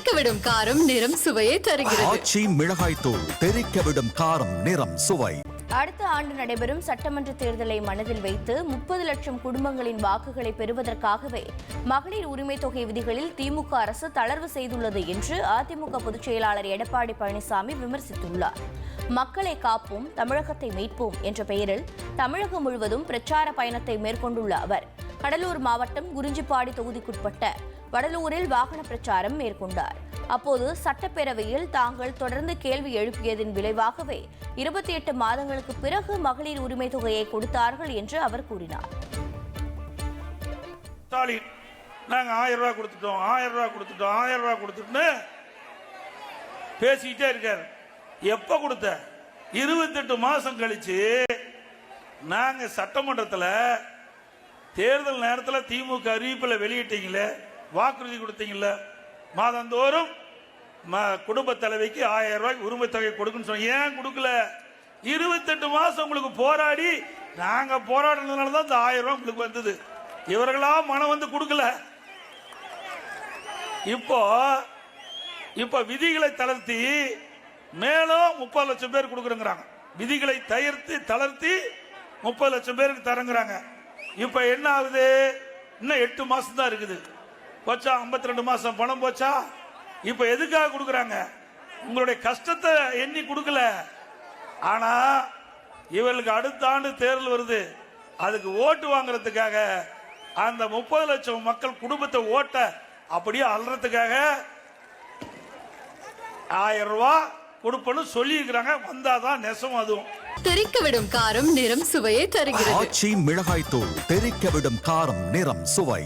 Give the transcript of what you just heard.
தெறிக்க விடும் காரம் நிறம் சுவையை தருகிறது. ஆச்சி மிளகாய் தூள் தெறிக்க விடும் காரம் நிறம் சுவை. அடுத்த ஆண்டு நடைபெறும் சட்டமன்ற தேர்தலை மனதில் வைத்து முப்பது லட்சம் குடும்பங்களின் வாக்குகளை பெறுவதற்காகவே மகளிர் உரிமை தொகை விதிகளில் திமுக அரசு தளர்வு செய்துள்ளது என்று அதிமுக பொதுச் செயலாளர் எடப்பாடி பழனிசாமி விமர்சித்துள்ளார். மக்களை காப்போம் தமிழகத்தை மீட்போம் என்ற பெயரில் தமிழகம் முழுவதும் பிரச்சார பயணத்தை மேற்கொண்டுள்ள அவர் கடலூர் மாவட்டம் குறிஞ்சிப்பாடி தொகுதிக்குட்பட்ட வடலூரில் வாகன பிரச்சாரம் மேற்கொண்டார். அப்போது சட்டப்பேரவையில் தாங்கள் தொடர்ந்து கேள்வி எழுப்பியதன் விளைவாகவே இருபத்தி எட்டு மாதங்களுக்கு பிறகு மகளிர் உரிமை தொகையை கொடுத்தார்கள் என்று அவர் கூறினார். ஸ்டாலின் நாங்கள் ஆயிரம் ரூபாய் கொடுத்துட்டோம் ஆயிரம் ரூபாய் கொடுத்துட்டோம் ஆயிரம் ரூபாய் கொடுத்துட்டு பேசிக்கிட்டே இருக்காரு. எப்போ கொடுத்த? இருபத்தெட்டு மாதம் கழிச்சு நாங்கள் சட்டமன்றத்தில் தேர்தல் நேரத்தில் திமுக அறிவிப்பில் வெளியிட்டீங்களே வாக்குறுதி கொடுத்தீங்கல்ல? மாதந்தோறும் ம- குடும்ப தலைவிக்கு ஆயிரம் ரூபாய்க்கு உரிமை தொகை கொடுக்குன்னு சொன்னீங்க. ஏன் கொடுக்கல? இருபத்தெட்டு மாசம் உங்களுக்கு போராடி நாங்க போராடினதுனால தான் இந்த ஆயிரம் ரூபாய் உங்களுக்கு வந்தது. இவர்களா மனம் வந்து கொடுக்கல. இப்போ இப்போ விதிகளை தளர்த்தி மேலும் முப்பது லட்சம் பேர் கொடுக்குறேங்கிறாங்க. விதிகளை தயர்த்து தளர்த்தி முப்பது லட்சம் பேருக்கு தரங்குறாங்க. இப்போ என்ன ஆகுது? இன்னும் எட்டு மாசம் தான் இருக்குது. போச்சா? 52 ரெண்டு மாசம் பணம் போச்சா? இப்போ எதுக்காக கொடுக்குறாங்க? உங்களுடைய கஷ்டத்தை எண்ணி கொடுக்கல. ஆனா இவர்களுக்கு அடுத்த ஆண்டு தேர்தல் வருது. அதுக்கு ஓட்டு வாங்குறதுக்காக அந்த முப்பது லட்சம் மக்கள் குடும்பத்தை ஓட்ட அப்படியே அல்றதுக்காக ஆயிரம் ரூபாய் கொடுப்பேன்னு சொல்லியிருக்கிறாங்க. வந்தாதான் நெசம் அதுவும். தெறிக்க விடும் காரம் நிறம் சுவையை தருகிறது. ஆச்சி மிளகாய் தூள் தெறிக்க விடும் காரம் நிறம் சுவை.